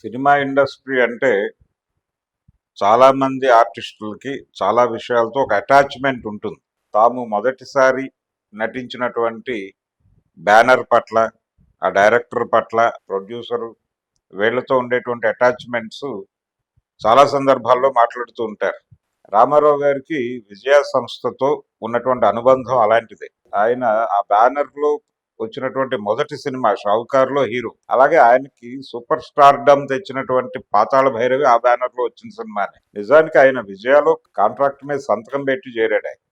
Cinema industry అంటే చాలామంది ఆర్టిస్టులకి చాలా విషయాలతో ఒక అటాచ్మెంట్ ఉంటుంది. తాము మొదటిసారి నటించినటువంటి బ్యానర్ పట్ల ఆ డైరెక్టర్ పట్ల ప్రొడ్యూసరు వీళ్ళతో ఉండేటువంటి అటాచ్మెంట్స్ చాలా సందర్భాల్లో మాట్లాడుతూ ఉంటారు. రామారావు గారికి విజయ సంస్థతో ఉన్నటువంటి అనుబంధం అలాంటిదే. ఆయన ఆ బ్యానర్లో వచ్చినటువంటి మొదటి సినిమా షావుకార్లో హీరో. అలాగే ఆయనకి సూపర్ స్టార్ డమ్ తెచ్చినటువంటి పాతాళ భైరవి ఆ బ్యానర్లో వచ్చిన సినిమానే. నిజానికి ఆయన విజయాలో కాంట్రాక్ట్ మీద సంతకం పెట్టి చేరాడు ఆయన.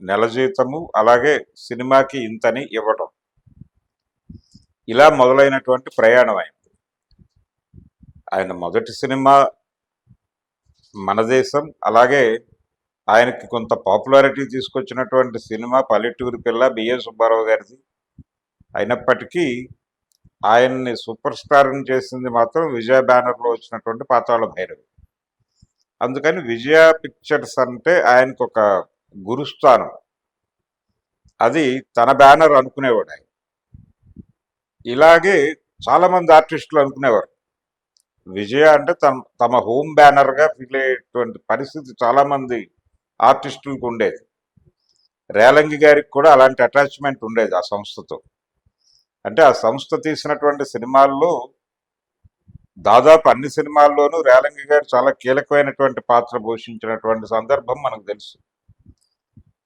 నెల జీతము అలాగే సినిమాకి ఇంతని ఇవ్వడం ఇలా మొదలైనటువంటి ప్రయాణం ఆయన. ఆయన మొదటి సినిమా మన దేశం అలాగే ఆయనకి కొంత పాపులారిటీ తీసుకొచ్చినటువంటి సినిమా పల్లెటూరు పిల్ల బిఏ సుబ్బారావు గారిది. అయినప్పటికీ ఆయన్ని సూపర్ స్టార్ని చేసింది మాత్రం విజయ బ్యానర్లో వచ్చినటువంటి పాతాళ భైరవి. అందుకని విజయ పిక్చర్స్ అంటే ఆయనకు ఒక గురుస్థానం అది తన బ్యానర్ అనుకునేవాడు ఆయన. ఇలాగే చాలామంది ఆర్టిస్టులు అనుకునేవారు. విజయ అంటే తమ తమ హోమ్ బ్యానర్గా ఫీల్ అయ్యేటువంటి పరిస్థితి చాలామంది ఆర్టిస్టులకు ఉండేది. రేలంగి గారికి కూడా అలాంటి అటాచ్మెంట్ ఉండేది ఆ సంస్థతో. అంటే ఆ సంస్థ తీసినటువంటి సినిమాల్లో దాదాపు అన్ని సినిమాల్లోనూ రేలంగి గారు చాలా కీలకమైనటువంటి పాత్ర పోషించినటువంటి సందర్భం మనకు తెలుసు.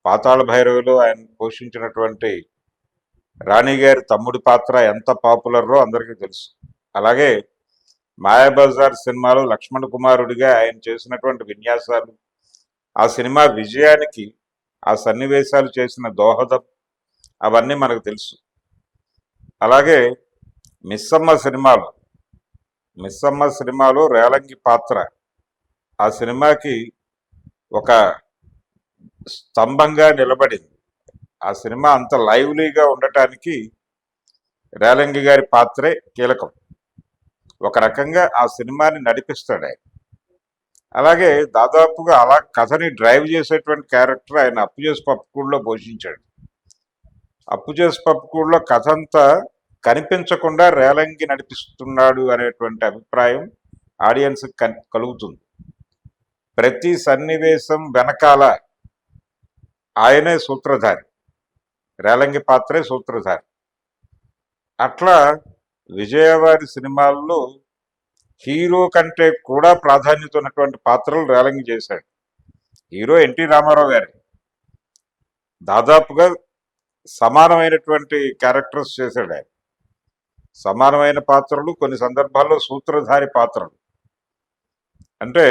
పాతాళ భైరవిలో ఆయన పోషించినటువంటి రాణి గారి తమ్ముడి పాత్ర ఎంత పాపులరో అందరికీ తెలుసు. అలాగే మాయాబజార్ సినిమాలో లక్ష్మణ్ కుమారుడిగా ఆయన చేసినటువంటి విన్యాసాలు ఆ సినిమా విజయానికి ఆ సన్నివేశాలు చేసిన దోహదం అవన్నీ మనకు తెలుసు. అలాగే మిస్సమ్మ సినిమాలో మిస్సమ్మ సినిమాలో రేలంగి పాత్ర ఆ సినిమాకి ఒక స్తంభంగా నిలబడింది. ఆ సినిమా అంత లైవ్లీగా ఉండటానికి రేలంగి గారి పాత్రే కీలకం. ఒక రకంగా ఆ సినిమాని నడిపిస్తాడు ఆయన అలాగే దాదాపుగా అలా కథని డ్రైవ్ చేసేటువంటి క్యారెక్టర్ ఆయన అప్పు చేసి పప్పుకూడులో పోషించాడు. అప్పు చేసి పప్పుకూడులో కథ అంతా కనిపించకుండా రేలంగి నడిపిస్తున్నాడు అనేటువంటి అభిప్రాయం ఆడియన్స్ కలుగుతుంది. ప్రతి సన్నివేశం వెనకాల ఆయనే సూత్రధారి రేలంగి పాత్రే సూత్రధారి. అట్లా విజయవారి సినిమాల్లో హీరో కంటే కూడా ప్రాధాన్యత ఉన్నటువంటి పాత్రలు రేలంగి చేశాడు. హీరో ఎన్టీ రామారావు గారి. దాదాపుగా సమానమైనటువంటి క్యారెక్టర్స్ చేశాడు ఆయన. సమానమైన పాత్రలు కొన్ని సందర్భాల్లో సూత్రధారి పాత్రలు. అంటే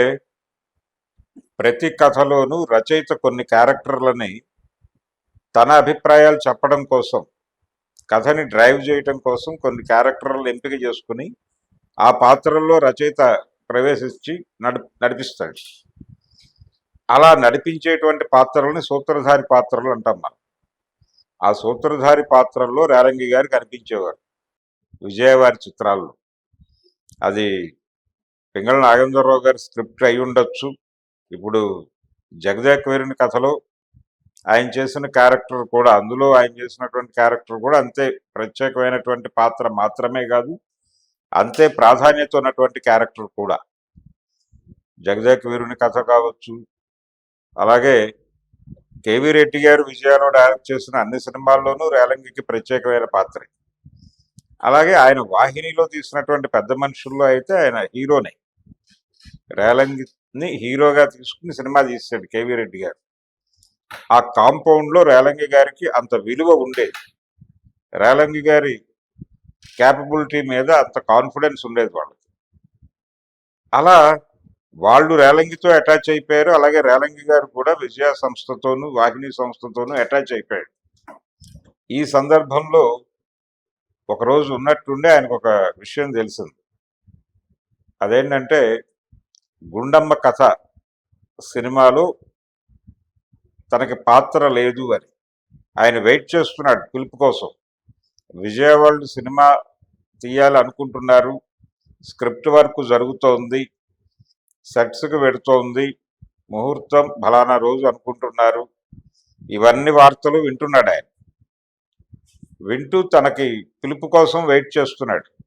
ప్రతి కథలోనూ రచయిత కొన్ని క్యారెక్టర్లని తన అభిప్రాయాలు చెప్పడం కోసం కథని డ్రైవ్ చేయటం కోసం కొన్ని క్యారెక్టర్లు ఎంపిక చేసుకుని ఆ పాత్రల్లో రచయిత ప్రవేశించి నడిపిస్తాడు. అలా నడిపించేటువంటి పాత్రలని సూత్రధారి పాత్రలు అంటాం మనం. ఆ సూత్రధారి పాత్రల్లో రేలంగి గారు కనిపించేవారు విజయవారి చిత్రాల్లో. అది పింగళ నాగేంద్రరావు గారి స్క్రిప్ట్ అయి ఉండొచ్చు. ఇప్పుడు జగదేక్ కథలో ఆయన చేసిన క్యారెక్టర్ కూడా అందులో ఆయన చేసినటువంటి క్యారెక్టర్ కూడా అంతే ప్రత్యేకమైనటువంటి పాత్ర మాత్రమే కాదు. అంతే ప్రాధాన్యత ఉన్నటువంటి క్యారెక్టర్ కూడా. జగదేక్ వీరుని కథ కావచ్చు అలాగే కేవీ రెడ్డి గారు విజయాలో డైరెక్ట్ చేసిన అన్ని సినిమాల్లోనూ రేలంగికి ప్రత్యేకమైన పాత్ర. అలాగే ఆయన వాహినిలో తీసినటువంటి పెద్ద మనుషుల్లో అయితే ఆయన హీరోనే. రేలంగిని హీరోగా తీసుకుని సినిమా తీసాడు కేవీ రెడ్డి గారు. ఆ కాంపౌండ్లో రేలంగి గారికి అంత విలువ ఉండేది. రేలంగి గారి క్యాపబిలిటీ మీద అంత కాన్ఫిడెన్స్ ఉండేది వాళ్ళకి. అలా వాళ్ళు రేలంగితో అటాచ్ అయిపోయారు. అలాగే రేలంగి గారు కూడా విజయ సంస్థతోనూ వాహిని సంస్థతోనూ అటాచ్ అయిపోయాడు. ఈ సందర్భంలో ఒకరోజు ఉన్నట్టుండే ఆయనకు ఒక విషయం తెలిసింది. అదేంటంటే గుండమ్మ కథ సినిమాలో తనకి పాత్ర లేదు అని. ఆయన వెయిట్ చేస్తున్నాడు పిలుపు కోసం. విజయవాళ్ళు సినిమా తీయాలనుకుంటున్నారు స్క్రిప్ట్ వర్క్ జరుగుతోంది. సెట్స్కి పెడుతోంది. ముహూర్తం ఫలానా రోజు అనుకుంటున్నారు. ఇవన్నీ వార్తలు వింటున్నాడు ఆయన. వింటూ తనకి పిలుపు కోసం వెయిట్ చేస్తున్నాడు.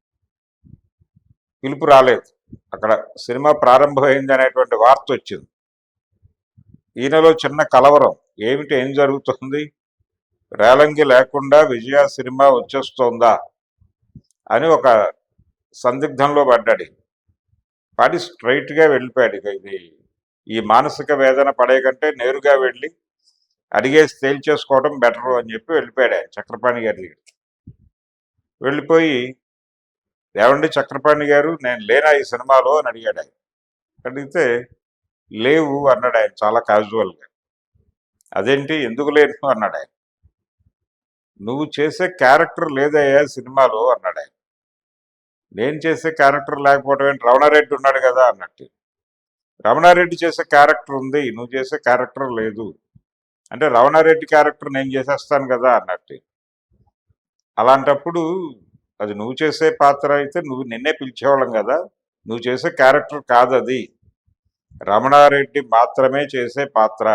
పిలుపు రాలేదు. అక్కడ సినిమా ప్రారంభమైంది అనేటువంటి వార్త వచ్చింది. ఈయనలో చిన్న కలవరం. ఏమిటి? ఏం జరుగుతుంది? రేలంగి లేకుండా విజయ సినిమా వచ్చేస్తోందా అని ఒక సందిగ్ధంలో పడ్డాడు. పడి స్ట్రైట్గా వెళ్ళిపోయాడు ఇది. ఈ మానసిక వేదన పడే కంటే నేరుగా వెళ్ళి అడిగేసి తేల్చేసుకోవడం బెటర్ అని చెప్పి వెళ్ళిపోయాడు చక్రపాణి గారి దగ్గరికి. వెళ్ళిపోయి ఏమండి చక్రపాణి గారు నేను లేనా ఈ సినిమాలో? అని అడిగాడు ఆయన. అడిగితే లేవు అన్నాడు ఆయన చాలా క్యాజువల్గా అదేంటి? ఎందుకు లేను? అన్నాడు ఆయన. నువ్వు చేసే క్యారెక్టర్ లేదయ్యా సినిమాలో అన్నాడు ఆయన. నేను చేసే క్యారెక్టర్ లేకపోవడం ఏంటి? రమణారెడ్డి ఉన్నాడు కదా అన్నట్టు. రమణారెడ్డి చేసే క్యారెక్టర్ ఉంది నువ్వు చేసే క్యారెక్టర్ లేదు. అంటే రమణారెడ్డి క్యారెక్టర్ నేను చేసేస్తాను కదా అన్నట్టు. అలాంటప్పుడు అది నువ్వు చేసే పాత్ర అయితే నువ్వు నిన్నే పిలిచేవాళ్ళం కదా. నువ్వు చేసే క్యారెక్టర్ కాదు అది రమణారెడ్డి మాత్రమే చేసే పాత్ర.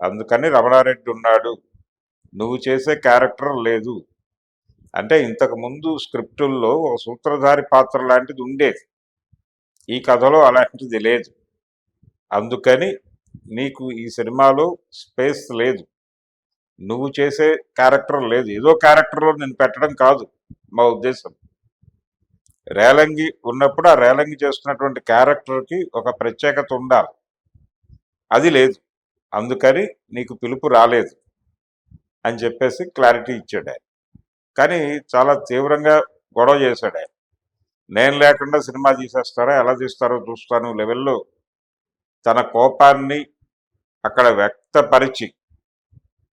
అందుకని రమణారెడ్డి ఉన్నాడు. నువ్వు చేసే క్యారెక్టర్ లేదు. అంటే ఇంతకుముందు స్క్రిప్టుల్లో ఒక సూత్రధారి పాత్ర లాంటిది ఉండేది. ఈ కథలో అలాంటిది లేదు. అందుకని నీకు ఈ సినిమాలో స్పేస్ లేదు. నువ్వు చేసే క్యారెక్టర్ లేదు. ఏదో క్యారెక్టర్లో నేను పెట్టడం కాదు మా ఉద్దేశం. రేలంగి ఉన్నప్పుడు ఆ రేలంగి చేస్తున్నటువంటి క్యారెక్టర్కి ఒక ప్రత్యేకత ఉండాలి. అది లేదు. అందుకని నీకు పిలుపు రాలేదు. అని చెప్పేసి క్లారిటీ ఇచ్చాడు ఆయన. కానీ చాలా తీవ్రంగా గొడవ చేశాడు ఆయన. నేను లేకుండా సినిమా తీసేస్తారా ఎలా తీస్తారో చూస్తాను లెవెల్లో. తన కోపాన్ని అక్కడ వ్యక్తపరిచి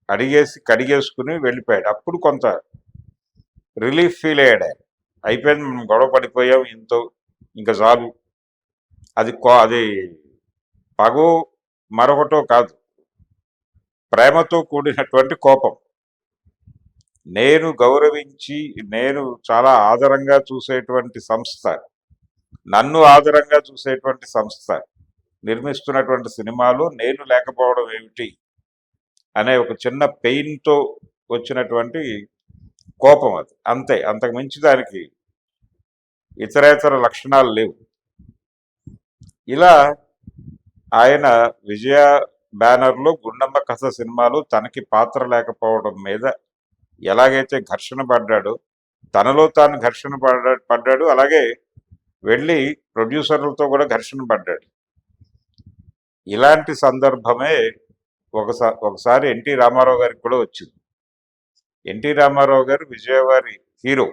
అడిగేసి కడిగేసుకుని వెళ్ళిపోయాడు. అప్పుడు కొంత రిలీఫ్ ఫీల్ అయ్యాడు ఆయన. అయిపోయింది మనం గొడవ పడిపోయాం ఇంతో ఇంకా చాలు. అది కో అది పగో మరొకటో కాదు. ప్రేమతో కూడినటువంటి కోపం. నేను గౌరవించి నేను చాలా ఆదరంగా చూసేటువంటి సంస్థ. నన్ను ఆదరంగా చూసేటువంటి సంస్థ. నిర్మిస్తున్నటువంటి సినిమాలో నేను లేకపోవడం ఏమిటి? అనే ఒక చిన్న పెయిన్తో వచ్చినటువంటి కోపం అది. అంతే. అంతకు మించి దానికి ఇతరేతర లక్షణాలు లేవు. ఇలా ఆయన విజయ బ్యానర్లో గుండమ్మ కథ సినిమాలు తనకి పాత్ర లేకపోవడం మీద ఎలాగైతే ఘర్షణ పడ్డాడో తనలో తాను ఘర్షణ పడ్డా పడ్డాడు అలాగే వెళ్ళి ప్రొడ్యూసర్లతో కూడా ఘర్షణ పడ్డాడు. ఇలాంటి సందర్భమే ఒకసారి ఒకసారి ఎన్టీ రామారావు గారికి కూడా వచ్చింది. ఎన్టీ రామారావు గారు విజయవారి హీరో.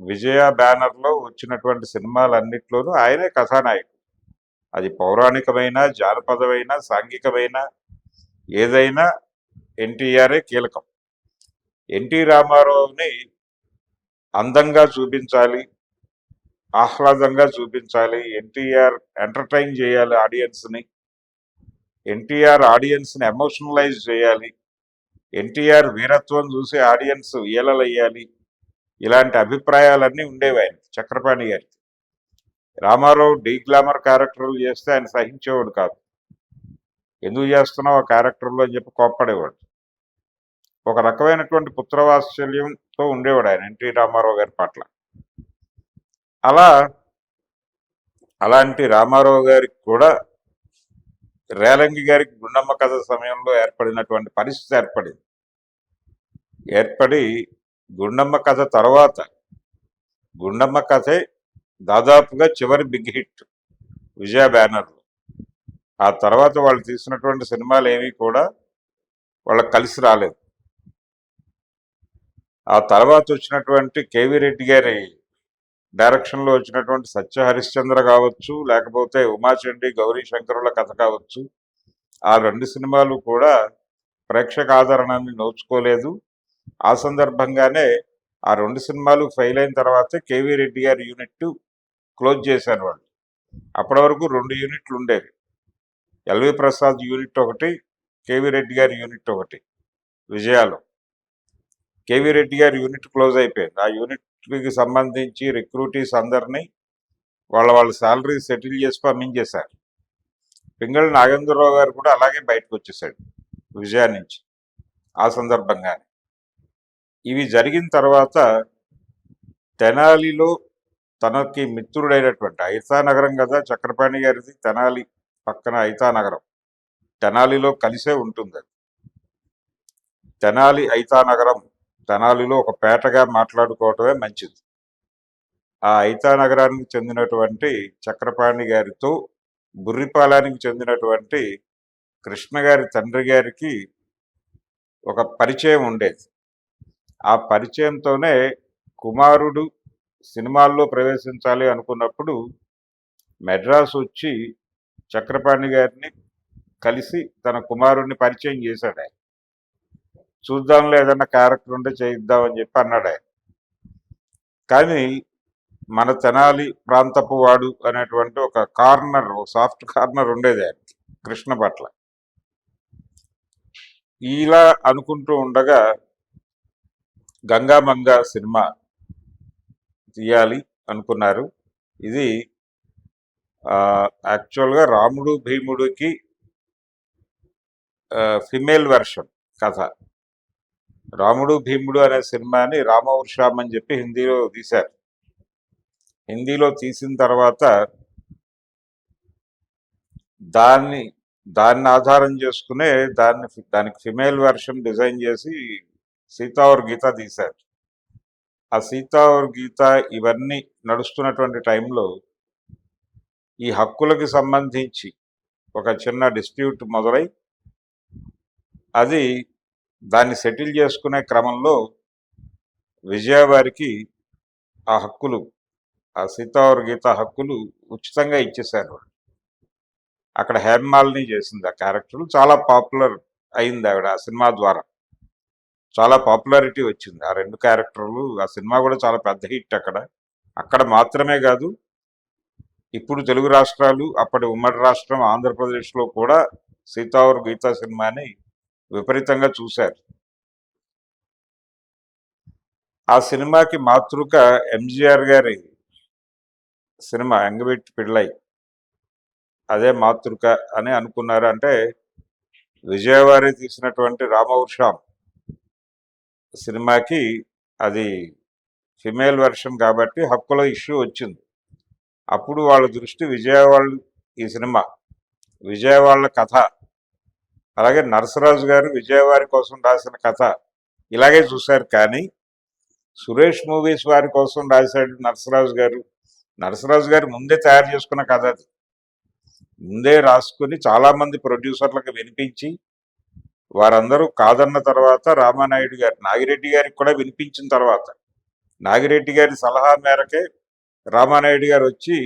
విజయ బ్యానర్లో వచ్చినటువంటి సినిమాలన్నింటిలోనూ ఆయనే కథానాయకుడు. అది పౌరాణికమైన జానపదమైన సాంఘికమైన ఏదైనా ఎన్టీఆర్ఏ కీలకం. ఎన్టీ రామారావుని అందంగా చూపించాలి ఆహ్లాదంగా చూపించాలి ఎన్టీఆర్ ఎంటర్టైన్ చేయాలి ఆడియన్స్ని ఎన్టీఆర్ ఆడియన్స్ని ఎమోషనలైజ్ చేయాలి ఎన్టీఆర్ వీరత్వం చూసి ఆడియన్స్ ఈలలయ్యాలి ఇలాంటి అభిప్రాయాలన్నీ ఉండేవి ఆయన చక్రపాణి గారికి. రామారావు డీ గ్లామర్ క్యారెక్టర్లు చేస్తే ఆయన సహించేవాడు కాదు. ఎందుకు చేస్తున్నావు ఆ క్యారెక్టర్లో అని చెప్పి కోప్పడేవాడు. ఒక రకమైనటువంటి పుత్రవాత్సల్యంతో ఉండేవాడు ఆయన ఎన్టీ రామారావు గారి పట్ల. అలా అలాంటి రామారావు గారికి కూడా రేలంగి గారికి గుండమ్మ కథ సమయంలో ఏర్పడినటువంటి పరిస్థితి ఏర్పడింది. ఏర్పడి గుండమ్మ కథ తర్వాత గుండమ్మ కథే దాదాపుగా చివరి బిగ్ హిట్ విజయ బ్యానర్లో ఆ తర్వాత వాళ్ళు తీసినటువంటి సినిమాలు ఏమీ కూడా వాళ్ళకి కలిసి రాలేదు. ఆ తర్వాత వచ్చినటువంటి కేవీ రెడ్డి గారి డైరెక్షన్లో వచ్చినటువంటి సత్య హరిశ్చంద్ర కావచ్చు లేకపోతే ఉమాచండి గౌరీ శంకరుల కథ కావచ్చు ఆ రెండు సినిమాలు కూడా ప్రేక్షక ఆదరణని నోచుకోలేదు. ఆ సందర్భంగానే ఆ రెండు సినిమాలు ఫెయిల్ అయిన తర్వాత కేవీ రెడ్డి గారి యూనిట్ క్లోజ్ చేశారు వాళ్ళు. అప్పటి వరకు రెండు యూనిట్లు ఉండేవి. ఎల్వి ప్రసాద్ యూనిట్ ఒకటి కేవీ రెడ్డి గారి యూనిట్ ఒకటి విజయాలు. కేవీ రెడ్డి గారి యూనిట్ క్లోజ్ అయిపోయింది. ఆ యూనిట్కి సంబంధించి రిక్రూటీస్ అందరినీ వాళ్ళ వాళ్ళ శాలరీ సెటిల్ చేసి పంపించేశారు. పింగళి నాగేంద్రరావు గారు కూడా అలాగే బయటకు వచ్చేసాడు విజయా నుంచి ఆ సందర్భంగానే. ఇవి జరిగిన తర్వాత తెనాలిలో తనకి మిత్రుడైనటువంటి ఐతా నగరం కదా చక్రపాణి గారిది తెనాలి పక్కన ఐతా నగరం. తెనాలిలో కలిసే ఉంటుంది అది. తెనాలి ఐతా నగరం తెనాలిలో ఒక పేటగా మాట్లాడుకోవటమే మంచిది. ఆ ఐతా నగరానికి చెందినటువంటి చక్రపాణి గారితో బుర్రిపాలానికి చెందినటువంటి కృష్ణ గారి తండ్రి గారికి ఒక పరిచయం ఉండేది. ఆ పరిచయంతోనే కుమారుడు సినిమాల్లో ప్రవేశించాలి అనుకున్నప్పుడు మెడ్రాస్ వచ్చి చక్రపాణి గారిని కలిసి తన కుమారుడిని పరిచయం చేశాడు ఆయన. చూద్దాంలో ఏదన్నా క్యారెక్టర్ ఉంటే చేయిద్దామని చెప్పి అన్నాడు ఆయన. కానీ మన తెనాలి ప్రాంతపు వాడు అనేటువంటి ఒక కార్నర్ సాఫ్ట్ కార్నర్ ఉండేది ఆయనకి కృష్ణ పట్ల. ఇలా అనుకుంటూ ఉండగా గంగామంగ సినిమా తీయాలి అనుకున్నారు. ఇది యాక్చువల్గా రాముడు భీముడికి ఫిమేల్ వెర్షన్ కథ. రాముడు భీముడు అనే సినిమాని రామవర్షామ్ అని చెప్పి హిందీలో తీశారు. హిందీలో తీసిన తర్వాత దాన్ని దాన్ని ఆధారం చేసుకునే దాన్ని దానికి ఫిమేల్ వెర్షన్ డిజైన్ చేసి సీతావర్ గీత తీశారు. ఆ సీతావర గీత ఇవన్నీ నడుస్తున్నటువంటి టైంలో ఈ హక్కులకి సంబంధించి ఒక చిన్న డిస్ప్యూట్ మొదలై అది దాన్ని సెటిల్ చేసుకునే క్రమంలో విజయవారికి ఆ హక్కులు ఆ సీతావర్ గీత హక్కులు ఉచితంగా ఇచ్చేశారు అక్కడ హేమాలని చేసింది ఆ క్యారెక్టర్. చాలా పాపులర్ అయింది ఆవిడ ఆ సినిమా ద్వారా. చాలా పాపులారిటీ వచ్చింది. ఆ రెండు క్యారెక్టర్లు ఆ సినిమా కూడా చాలా పెద్ద హిట్ అక్కడ. అక్కడ మాత్రమే కాదు ఇప్పుడు తెలుగు రాష్ట్రాలు అప్పటి ఉమ్మడి రాష్ట్రం ఆంధ్రప్రదేశ్లో కూడా సీతావర్ గీతా సినిమాని విపరీతంగా చూశారు. ఆ సినిమాకి మాతృక ఎంజీఆర్ గారి సినిమా ఎంగబెట్టి పిళ్ళై. అదే మాతృక అని అనుకున్నారు. అంటే విజయవారి తీసినటువంటి రామవృషాం సినిమాకి అది ఫిమేల్ వెర్షన్ కాబట్టి హక్కుల ఇష్యూ వచ్చింది. అప్పుడు వాళ్ళ దృష్టి విజయవాడ ఈ సినిమా విజయవాడ కథ. అలాగే నరసరాజు గారు విజయవారి కోసం రాసిన కథ ఇలాగే చూశారు కానీ సురేష్ మూవీస్ వారి కోసం రాశాడు నరసరాజు గారు. నరసరాజు గారు ముందే తయారు చేసుకున్న కథ అది. ముందే రాసుకుని చాలామంది ప్రొడ్యూసర్లకు వినిపించి వారందరూ కాదన్న తర్వాత రామానాయుడు గారు నాగిరెడ్డి గారికి కూడా వినిపించిన తర్వాత నాగిరెడ్డి గారి సలహా మేరకే రామానాయుడు గారు వచ్చి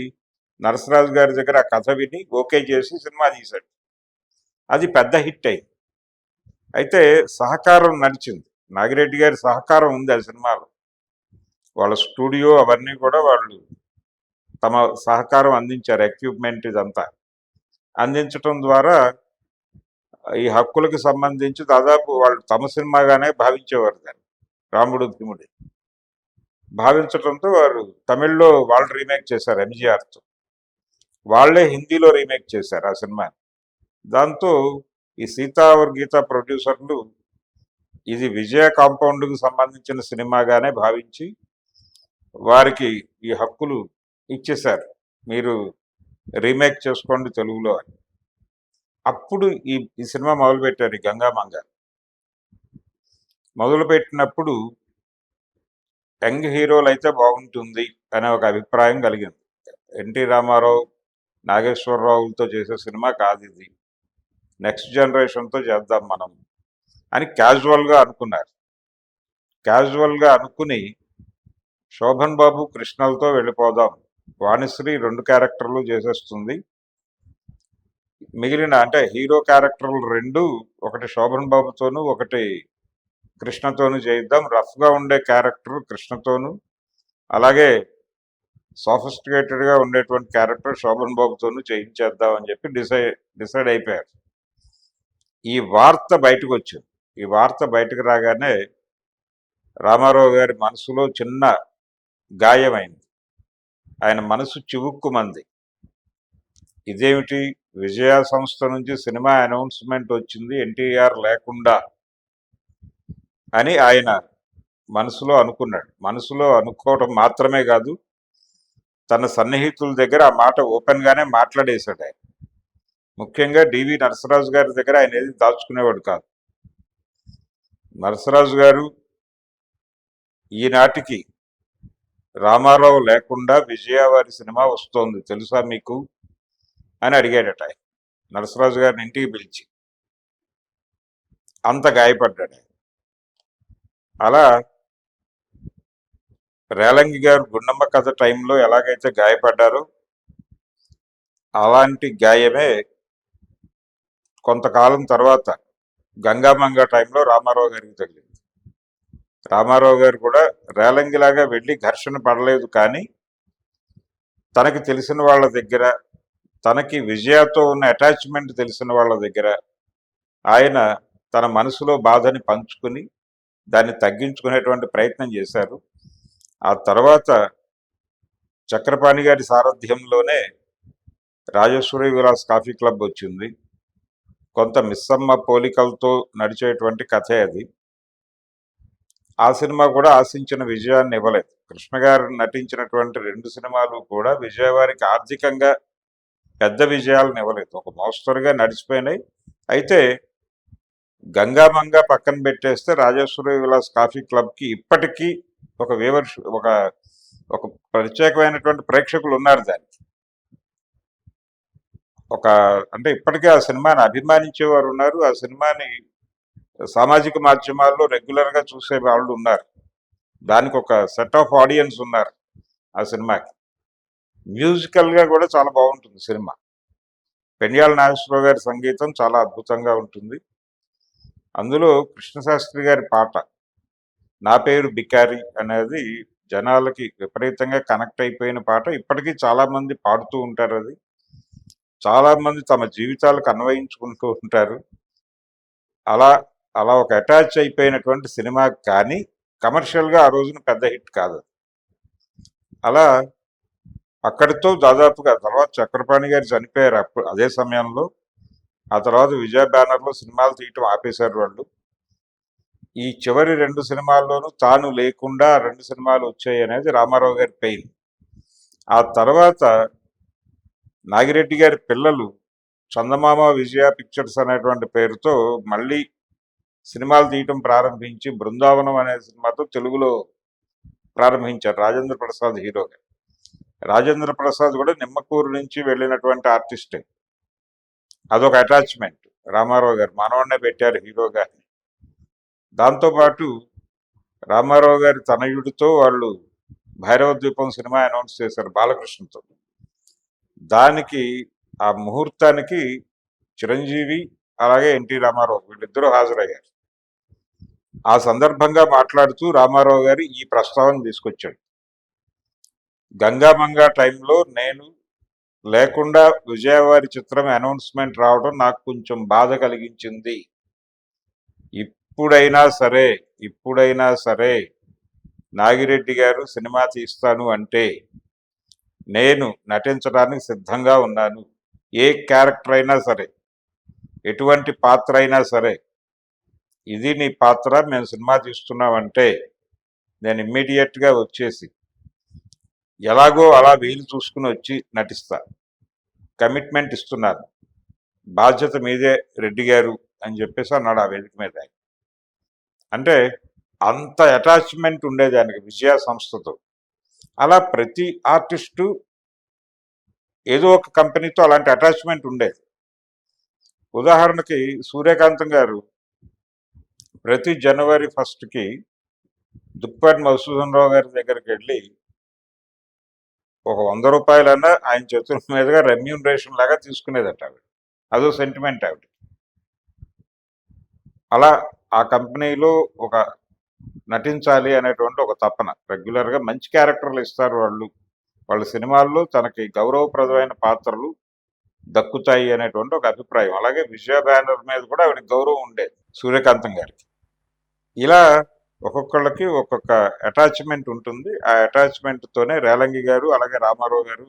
నరసరాజు గారి దగ్గర ఆ కథ విని ఓకే చేసి సినిమా తీశాడు. అది పెద్ద హిట్ అయింది. అయితే సహకారం నడిచింది. నాగిరెడ్డి గారి సహకారం ఉంది ఆ సినిమాలో. వాళ్ళ స్టూడియో అవన్నీ కూడా వాళ్ళు తమ సహకారం అందించారు ఎక్విప్మెంట్ ఇదంతా. అందించటం ద్వారా ఈ హక్కులకు సంబంధించి దాదాపు వాళ్ళు తమ సినిమాగానే భావించేవారు దాన్ని. రాముడు భీముడి. భావించటంతో వారు తమిళ్ళో వాళ్ళు రీమేక్ చేశారు ఎంజీఆర్తో. వాళ్ళే హిందీలో రీమేక్ చేశారు ఆ సినిమాని. దాంతో ఈ సీతావర్ గీత ప్రొడ్యూసర్లు ఇది విజయ కాంపౌండ్కు సంబంధించిన సినిమాగానే భావించి వారికి ఈ హక్కులు ఇచ్చేశారు. మీరు రీమేక్ చేసుకోండి తెలుగులో అని. అప్పుడు ఈ ఈ సినిమా మొదలుపెట్టారు ఈ గంగామంగ మొదలుపెట్టినప్పుడు యంగ్ హీరోలు అయితే బాగుంటుంది అనే ఒక అభిప్రాయం కలిగింది. ఎన్టీ రామారావు నాగేశ్వరరావులతో చేసే సినిమా కాదు ఇది. నెక్స్ట్ జనరేషన్తో చేద్దాం మనం అని క్యాజువల్గా అనుకున్నారు. క్యాజువల్గా అనుకుని శోభన్ బాబు కృష్ణలతో వెళ్ళిపోదాం. వాణిశ్రీ రెండు క్యారెక్టర్లు చేసేస్తుంది. మిగిలిన అంటే హీరో క్యారెక్టర్లు రెండు ఒకటి శోభన్ బాబుతోను ఒకటి కృష్ణతోను చేయిద్దాం. రఫ్గా ఉండే క్యారెక్టర్ కృష్ణతోను. అలాగే సోఫిస్టికేటెడ్గా ఉండేటువంటి క్యారెక్టర్ శోభన్ బాబుతోను చేయించేద్దాం అని చెప్పి డిసైడ్ డిసైడ్ అయిపోయారు. ఈ వార్త బయటకు వచ్చింది. ఈ వార్త బయటకు రాగానే రామారావు గారి మనసులో చిన్న గాయమైంది. ఆయన మనసు చివుక్కుమంది. ఇదేమిటి? విజయ సంస్థ నుంచి సినిమా అనౌన్స్మెంట్ వచ్చింది ఎన్టీఆర్ లేకుండా అని ఆయన మనసులో అనుకున్నాడు. మనసులో అనుకోవడం మాత్రమే కాదు తన సన్నిహితుల దగ్గర ఆ మాట ఓపెన్గానే మాట్లాడేశాడు ఆయన. ముఖ్యంగా డివి నరసరాజు గారి దగ్గర ఆయన ఏది దాచుకునేవాడు కాదు. నరసరాజు గారు ఈనాటికి రామారావు లేకుండా విజయవారి సినిమా వస్తోంది. తెలుసా మీకు? అని అడిగాడట ఆయన. నరసరాజు గారిని ఇంటికి పిలిచి. అంత గాయపడ్డాడు ఆయన. అలా రేలంగి గారు గుండమ్మ కథ టైంలో ఎలాగైతే గాయపడ్డారో అలాంటి గాయమే కొంతకాలం తర్వాత గంగామంగ టైంలో రామారావు గారికి తగిలింది. రామారావు గారు కూడా రేలంగిలాగా వెళ్ళి ఘర్షణ పడలేదు కానీ తనకి తెలిసిన వాళ్ళ దగ్గర తనకి విజయతో ఉన్న అటాచ్మెంట్ తెలిసిన వాళ్ళ దగ్గర ఆయన తన మనసులో బాధని పంచుకుని దాన్ని తగ్గించుకునేటువంటి ప్రయత్నం చేశారు. ఆ తర్వాత చక్రపాణి గారి సారథ్యంలోనే రాజేశ్వరి విలాస్ కాఫీ క్లబ్ వచ్చింది. కొంత మిస్సమ్మ పోలికలతో నడిచేటువంటి కథే అది. ఆ సినిమా కూడా ఆశించిన విజయాన్ని ఇవ్వలేదు. కృష్ణ గారు నటించినటువంటి రెండు సినిమాలు కూడా విజయవారికి ఆర్థికంగా పెద్ద విజయాలను ఇవ్వలేదు. ఒక మోస్తరుగా నడిచిపోయినాయి. అయితే గంగామంగ పక్కన పెట్టేస్తే రాజేశ్వరి విలాస్ కాఫీ క్లబ్కి ఇప్పటికీ ఒక వివర్ష ఒక ఒక ప్రత్యేకమైనటువంటి ప్రేక్షకులు ఉన్నారు దానికి. ఒక అంటే ఇప్పటికే ఆ సినిమాని అభిమానించేవారు ఉన్నారు. ఆ సినిమాని సామాజిక మాధ్యమాల్లో రెగ్యులర్గా చూసే వాళ్ళు ఉన్నారు. దానికి ఒక సెట్ ఆఫ్ ఆడియన్స్ ఉన్నారు ఆ సినిమాకి. మ్యూజికల్గా కూడా చాలా బాగుంటుంది సినిమా. పెండియాల నాగేశ్వరరావు గారి సంగీతం చాలా అద్భుతంగా ఉంటుంది. అందులో కృష్ణశాస్త్రి గారి పాట నా పేరు బికారి అనేది జనాలకి విపరీతంగా కనెక్ట్ అయిపోయిన పాట. ఇప్పటికీ చాలామంది పాడుతూ ఉంటారు అది. చాలామంది తమ జీవితాలకు అన్వయించుకుంటూ ఉంటారు. అలా అలా ఒక అటాచ్ అయిపోయినటువంటి సినిమా కానీ కమర్షియల్గా ఆ రోజున పెద్ద హిట్ కాదు. అలా అక్కడితో దాదాపుగా తర్వాత చక్రపాణి గారు చనిపోయారు అప్పుడు అదే సమయంలో. ఆ తర్వాత విజయ బ్యానర్లో సినిమాలు తీయటం ఆపేశారు వాళ్ళు. ఈ చివరి రెండు సినిమాల్లోనూ తాను లేకుండా రెండు సినిమాలు వచ్చాయి అనేది రామారావు గారి పెయిన్. ఆ తర్వాత నాగిరెడ్డి గారి పిల్లలు చందమామ విజయ పిక్చర్స్ అనేటువంటి పేరుతో మళ్ళీ సినిమాలు తీయటం ప్రారంభించి బృందావనం అనే సినిమాతో తెలుగులో ప్రారంభించారు రాజేంద్ర ప్రసాద్ హీరోగా. రాజేంద్ర ప్రసాద్ కూడా నిమ్మకూరు నుంచి వెళ్ళినటువంటి ఆర్టిస్టే. అదొక అటాచ్మెంట్. రామారావు గారు మనవాడినే పెట్టారు హీరోగా. దాంతోపాటు రామారావు గారి తనయుడితో వాళ్ళు భైరవ ద్వీపం సినిమా అనౌన్స్ చేశారు బాలకృష్ణతో. దానికి ఆ ముహూర్తానికి చిరంజీవి అలాగే ఎన్టీ రామారావు వీళ్ళిద్దరూ హాజరయ్యారు. ఆ సందర్భంగా మాట్లాడుతూ రామారావు గారు ఈ ప్రస్తావన తీసుకొచ్చాడు. గంగామంగా టైంలో నేను లేకుండా విజయవారి చిత్రం అనౌన్స్మెంట్ రావడం నాకు కొంచెం బాధ కలిగించింది. ఇప్పుడైనా సరే ఇప్పుడైనా సరే నాగిరెడ్డి గారు సినిమా తీస్తాను అంటే నేను నటించడానికి సిద్ధంగా ఉన్నాను. ఏ క్యారెక్టర్ అయినా సరే ఎటువంటి పాత్ర అయినా సరే ఇది నీ పాత్ర మేము సినిమా తీస్తున్నామంటే నేను ఇమ్మీడియట్గా వచ్చేసి ఎలాగో అలా వీలు చూసుకుని వచ్చి నటిస్తా. కమిట్మెంట్ ఇస్తున్నారు. బాధ్యత మీదే రెడ్డి గారు అని చెప్పేసి అన్నాడు ఆ వేదిక మీద అంటే అంత అటాచ్మెంట్ ఉండేదానికి విజయా విజయ సంస్థతో. అలా ప్రతి ఆర్టిస్టు ఏదో ఒక కంపెనీతో అలాంటి అటాచ్మెంట్ ఉండేది. ఉదాహరణకి సూర్యకాంతం గారు ప్రతి జనవరి ఫస్ట్కి దుప్పటి మధుసూదన్ రావు గారి దగ్గరికి వెళ్ళి ఒక వంద రూపాయలన్నా ఆయన చేతుల మీదుగా రెమ్యూనరేషన్ లాగా తీసుకునేదట ఆవిడ. అదో సెంటిమెంట్ ఆవిడ. అలా ఆ కంపెనీలో ఒక నటించాలి అనేటువంటి ఒక తపన. రెగ్యులర్గా మంచి క్యారెక్టర్లు ఇస్తారు వాళ్ళు. వాళ్ళ సినిమాల్లో తనకి గౌరవప్రదమైన పాత్రలు దక్కుతాయి అనేటువంటి ఒక అభిప్రాయం. అలాగే విజయ బ్యానర్ మీద కూడా ఆవిడ గౌరవం ఉండేది సూర్యకాంతం గారికి. ఇలా ఒక్కొక్కళ్ళకి ఒక్కొక్క అటాచ్మెంట్ ఉంటుంది. ఆ అటాచ్మెంట్తోనే రేలంగి గారు అలాగే రామారావు గారు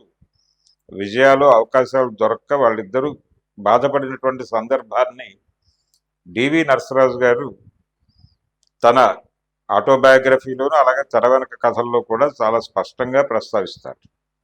విజయాలు అవకాశాలు దొరక్క వాళ్ళిద్దరూ బాధపడినటువంటి సందర్భాన్ని డివి నరసరాజు గారు తన ఆటోబయోగ్రఫీలోను అలాగే తెర వెనక కథల్లో కూడా చాలా స్పష్టంగా ప్రస్తావిస్తారు.